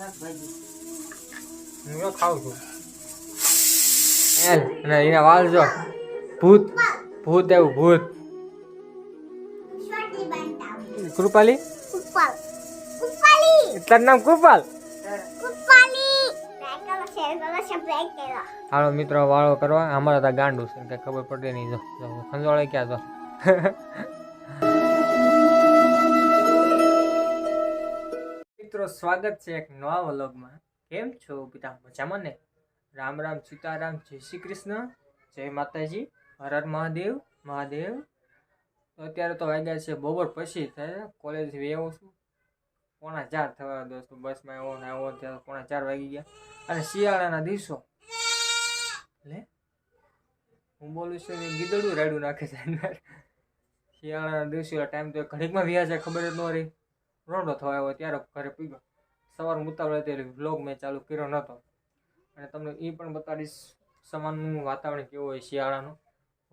શાકભાજી હું ખાઉં છું? એલ અને એના વાળ જો. ભૂત ભૂત એવું ભૂત. કૃપાલી? તારું નામ કૃપાલ? હાલો મિત્રો વાળો કરવા. અમારા ત્યાં ગાંડું છે ખબર પડે નહીં. જો સંજોળે ક્યાં તો? મિત્રો, સ્વાગત છે એક નવા વ્લોગમાં. કેમ છો બધા? મજામાં ને? રામ રામ, સીતારામ, જય શ્રી કૃષ્ણ, જય માતાજી, હર મહાદેવ મહાદેવ. તો અત્યારે તો વાગ્યા છે, બપોર પછી થાય કોલેજ આવું છું. પોણા ચાર થવા દોસ્તો બસમાં એવો ને આવ્યો ત્યારે પોણા ચાર વાગી ગયા. અને શિયાળાના દિવસો. લે? હું બોલું છું ગીદડું રાડું નાખે છે. શિયાળાના દિવસો ટાઈમ તો ઘડીકમાં વ્યા છે ખબર જ ન રહી. રોડો થયો આવ્યો ત્યારે ઘરે પી સવાર સવારમાં ઉતાવળ હતી વ્લોગ મેં ચાલુ કર્યો નહોતો અને તમને એ પણ બતાડીશ સમાનનું વાતાવરણ કેવું હોય શિયાળાનું?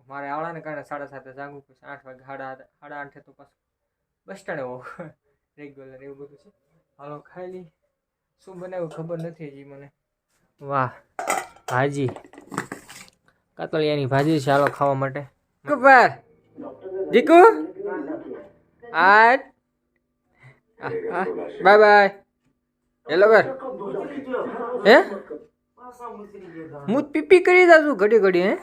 મારે આવડાને કારણે સાડા સાતે જાગવું પછી આઠ વાગે સાડા આઠ- સાડા આઠે તો પાછું બસ સ્ટેન્ડ હોવું. રેગ્યુલર એવું બધું છે. હાલો ખાઈ લઈ શું બનાવ્યું ખબર નથી હજી મને. વાહ ભાજી. કાતળિયાની ભાજી છે હાલો ખાવા માટે. જીકુ આજ? Bye bye. હેલો કર હે? હું પીપી કરી દઉં છું ઘડી ઘડી હે?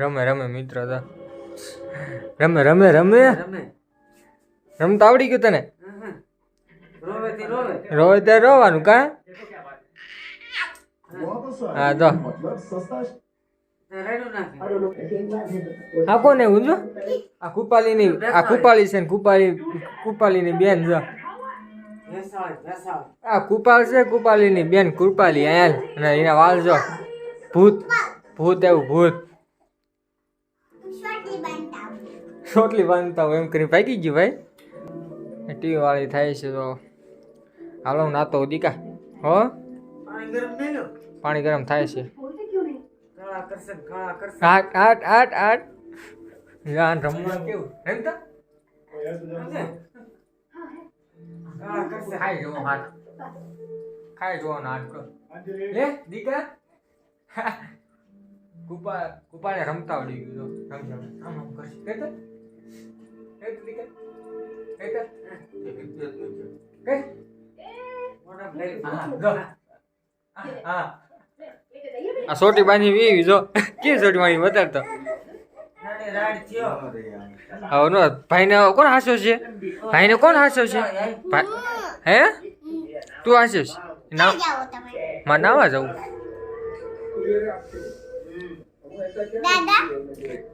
રમે રમે મિત્ર તો. રમે રમે રમે. રમે. રમતા આવડી ગયું તને? રોવે ત્યારે રોવાનું કા? હા તો. આ કોને જો? આ કુપાલીની આ કુપાલી છે ને કુપાલી ની બેન જો. આ કુપાલ છે કુપાલીની બેન કૃપાલી અહીંયા અને એના વાળ જો. ભૂત ભૂત એવું ભૂત. રોટલી બાંધતા હોય એમ કરી ભાગી ગયું ભાઈ. ટીવી વાળી થાય છે તો. હાલો હું નાતો દીકા. હો? પાણી ગરમ થાય છે. આટ આટ આટ આટ જાન રમવા કેવું? રમતા ખાઈ જવો હાથ. ખાઈ જવો હાથ તો લે દીકરા? કુપા કુપાને રમતા આવડી ગયું તો. રમ રમ. આમ આમ કરશે. કેતા કેતા દીકા કેતા કે મોઢા લઈ હા હા. આ સોટી બાંધી વી જો. કે સોટી બાંધી બતાડતો રાડે રાડ થયો. હવે નો ભાઈને કોણ હાસ્યો છે? ભાઈને કોણ હાસ્યો છે? હે? તું હાસ્યો છે? ના માં નાવા જવું. દાદા?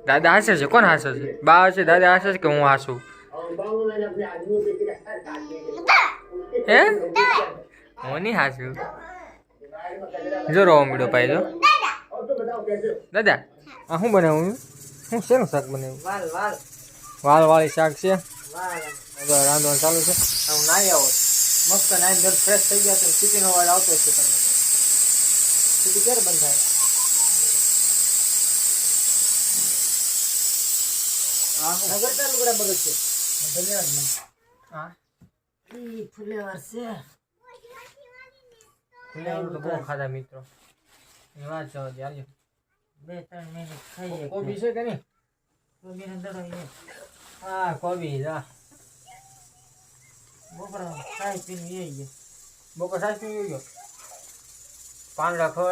દાદા હાસે છે? કોણ હાસે છે? બા હશે દાદા હાસે છે કે હું હાસું? હે? હું? નહીં હાસું જો રો મીડો પાઈ જો. દાદા. આ શું બનાવું હું શેનું શાક બનાવ્યું? વાલ વાળી શાક છે. વાલ. રાંધવાનું ચાલુ છે. હું નાહી આવો મસ્ત નાહી ઘર ફ્રેશ થઈ ગયા તો સિટીનો વાળ આવતો છે તમને. સિટી ક્યારે બંધ થાય? નગર ચાલુ કરે બગડ છે. હા. ફુલેવર છે. ફુલાવરું તો બહુ ખાધા મિત્રો? એવા જ જવા દે આવજો બે ત્રણ મિનિટ ખાઈએ કોબી છે કે નહીં? કોબીનો દડો એ. હા કોબી જા. બપોર ખાઈ પીને એ ગયો બપોર ખાઈ પીને ગયો પાન રાખો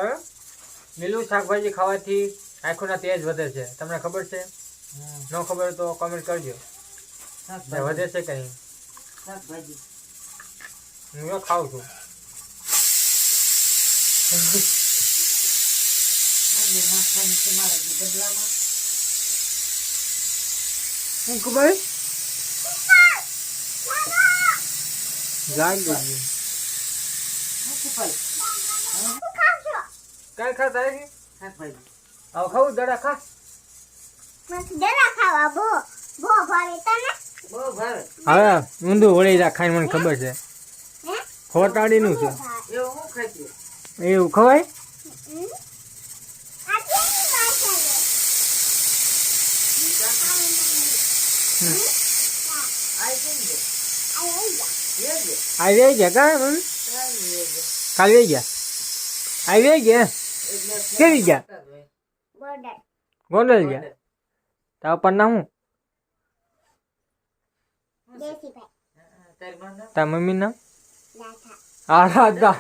લીલું શાકભાજી ખાવાથી આંખોના તેજ વધે છે. તમને ખબર છે? ન ખબર તો કમેન્ટ કરજો. ને વધે છે કે નહીં? શાકભાજી. હું ખાઉં છું માંડવી નાખવાની છે મારે જે ડબલામાં હું ખબર? કાંઈ ખા તારે ખાવું દડા ખા મસ્ત ખાવા બો બો ભાવે તને બહુ ભાવે હવે ઊંધું વળી જા ખાઈને મને ખબર છે. ખોટાડી ખોટાડીનું છે. એવું હું ખાતી એવું ખવાય? આવી ગયા કા. આવી ગયા? આવી ગયા? કેવી ગયા? ગોંડલ ગયા? પર ના હું? તાર મમ્મી નામ? લાઠા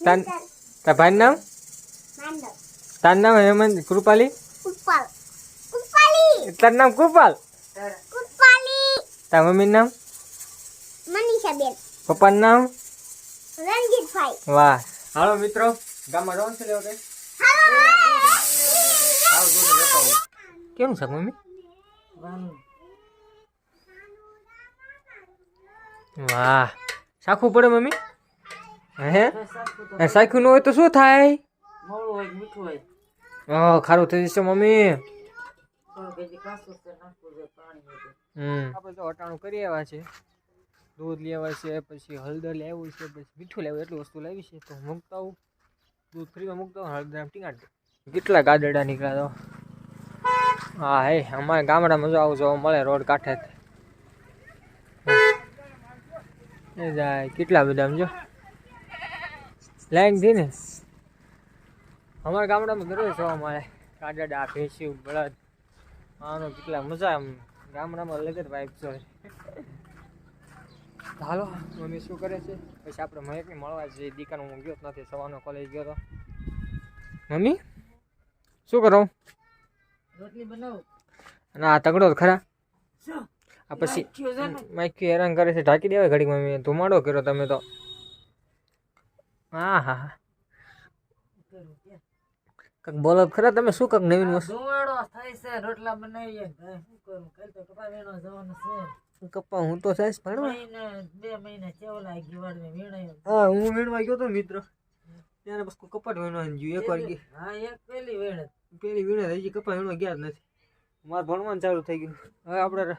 આ રાધા તારી નામ? તાર તારા ભાઈ નામ માંડવ તારું નામ હેમંત કૃપાલી કુપાલ કુપાલી તારું નામ કૃપાલ તારા. કુપાલી તારા મમ્મીનું નામ મનીષાબેન પપ્પાનું નામ રણજીતભાઈ વાહ હાલો મિત્રો ગામમાં રહો છો લેવો કઈ આવ દૂધ લેતો આવું કેમ છે મમ્મી વાનું. વાહ શાખું પડે મમ્મી હે? શાખું ન હોય તો શું થાય? મોળું હોય મીઠું હોય. ઓ ખારું થઈ જશે મમ્મી. આપણે તો અટાણું કરી આવ્યા છે. દૂધ લેવા છે પછી હળદર લેવું છે પછી મીઠું લેવું એટલી વસ્તુ લાવી છે તો મૂકતા આવું. દૂધ ફ્રીમાં મૂકતા આવું હળદર આમ કેટલા ગાદડા નીકળ્યા તો? હા હે અમારે ગામડામાં જો આવું જોવા મળે રોડ કાંઠે એ જાય કેટલા બધા સમજો જો? લાઈનથી ને અમારા ગામડામાં દરરોજ જોવા મળે. ગાદડા ભેંસ્યું બળદ. આનો કેટલા મજા આમ. ગામડામાં અલગ જ વાઇબ છે. હાલો મમ્મી શું કરે છે? પછી આપણે મહેકને મળવા જઈએ. દીકરાનો હું ગયો નથી. સવારનો કોલેજ ગયો તો. મમ્મી શું કરો? રોટલી બનાવું. અને આ તગડો ખરા? આ પછી? માખ્યું હેરાન કરે છે. ઢાંકી દેવાય ઘડીક મમ્મી ધુમાડો કર્યો તમે તો. હા હા કંઈક બોલો ખરા તમે શું કક નવીન વસ્તુ? ધુવાડો થાય છે રોટલા બનાવીએ. શું કરું? કાલ તો કપા વેણો જવાનું છે. કપા હું તો સાઈસ ભણવા બે મહિના ચેવલા ગીવાડને વીણાયો. હા હું વેણવા ગયો તો મિત્ર. ત્યારે બસ કપાટ વીણવા ગયું. એક વાર ગયો હા એક પેલી વેણ. પેલી વેણ હજી કપા વીણવા ગયા જ નથી. મારે ભણવાનું ચાલુ થઈ ગયું. હવે આપણે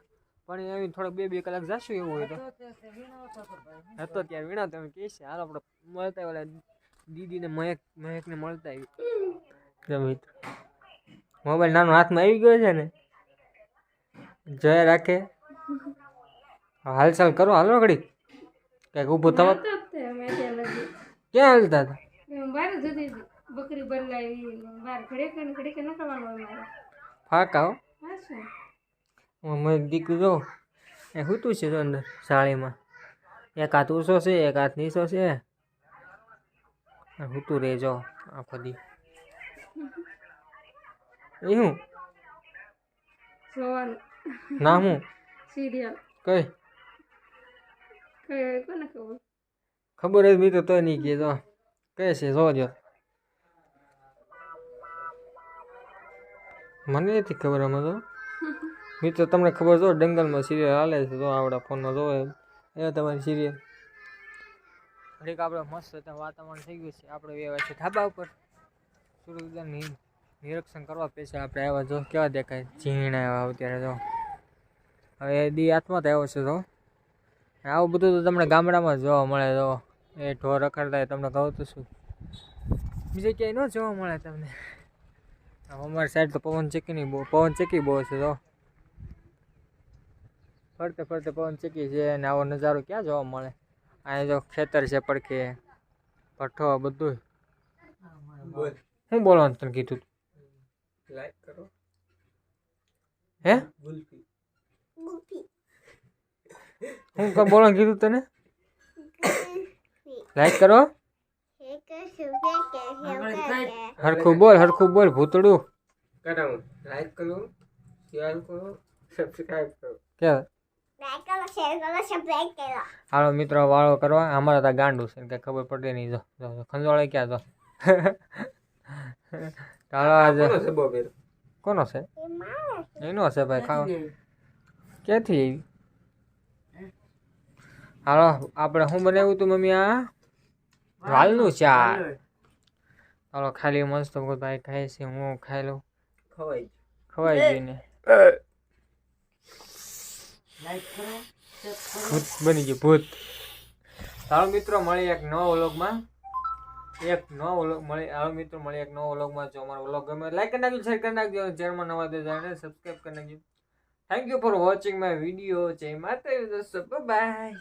પાણી એવી થોડોક બે બે કલાક જાશું એવું હોય તો. હતો ત્યાં વીણા તમે કહે છે હાલ આપણે મળતા ઓલા દીદીને મહેક મહેકને મળતા આવી મોબાઈલ નાનો હાથમાં આવી ગયો છે ને જય રાખે. હાલચાલ કરો હાલો ઘડી. કંઈક ઊભું થવા ક્યાં હાલતા હતા? બાર જતી બકરી બદલાવી બહાર ઘડે ઘડે ન કરવાનું ફાકા હો હા શું મેં દીકું જો એ હૂતું છે જો અંદર સાળીમાં. એક હાથ ઊંચો છે એક હાથ નીચો છે. હૂતું રહે જો આખો દી. એ હું? ના હું? સિરિયલ. કઈ? કોને ખબર? ખબર જ મિત્રો તો નહીં કે જો કહે છે જોજો મને નથી ખબર આમાં તો. મિત્રો, તમને ખબર જો ડંગલમાં સિરિયલ હાલે છે. તો આપણા ફોનમાં જોવે એ તમારી સિરિયલ ઘડીક આપણે મસ્ત વાતાવરણ થઈ ગયું છે. આપણે વ્યવહાર છે ધાબા ઉપર સૂર્ય નિરીક્ષણ કરવા પેશે આપણે આવ્યા. જો, કેવા દેખાય? ઝીણા એવા અત્યારે, જો. હવે દી હાથમાં આવ્યો છે તો આવું બધું તો તમને ગામડામાં જોવા મળે તો એ ઢોર રખડતા તમને કહું તો શું? બીજે ક્યાંય ન જોવા મળે તમને. અમારી સાઈડ તો પવન ચક્કીની પવન ચક્કી બહુ છે તો ફરતે ફરતે પવન ચક્કી છે અને આવો નજારો ક્યાં જોવા મળે? અહીંયા જો ખેતર છે પડખે ભઠ્ઠો બધું શું બોલવાનું તને કીધું લાઈક કરો. હે? ગુફી હું કઈ બોલવાનું કીધું તને? લાઈક કરો? હરખું બોલ હરખું બોલ ભૂતડું કરાવું લાઈક કરો શેર કરો સબસ્ક્રાઇબ કરો. કે હાલો મિત્રો વાળો કરવા. અમારા ત્યાં ગાંડું છે કઈ ખબર પડે નહીં. જો જો, જો, ખંજોળે ક્યાં તો? હાલો આજે કોનો છે એનો છે ભાઈ ખાવ. ક્યાંથી હાલો આપણે શું બનાવ્યું તું મમ્મી આ? વાલનું ચા હાલો ખાલી મસ્ત ભાઈ ખાય છે હું ખાઈ લઉં. ખવાય ખવાઈ ગઈ ને લાઈક કરો ચેક કરો ભૂત બની ગયું, ભૂત. હાલો મિત્રો મળી એક નવો વ્લોગમાં. એક નવો વ્લોગ, મળી, હાલો મિત્રો મળી એક નવો વ્લોગમાં. જો અમારો વ્લોગ ગમે લાઈક કરી નાખજો શેર કરી નાખજો ચેનલમાં નવા દે જાણે સબસ્ક્રાઈબ કરી નાખજો. Thank you for watching my video જય માતા બાય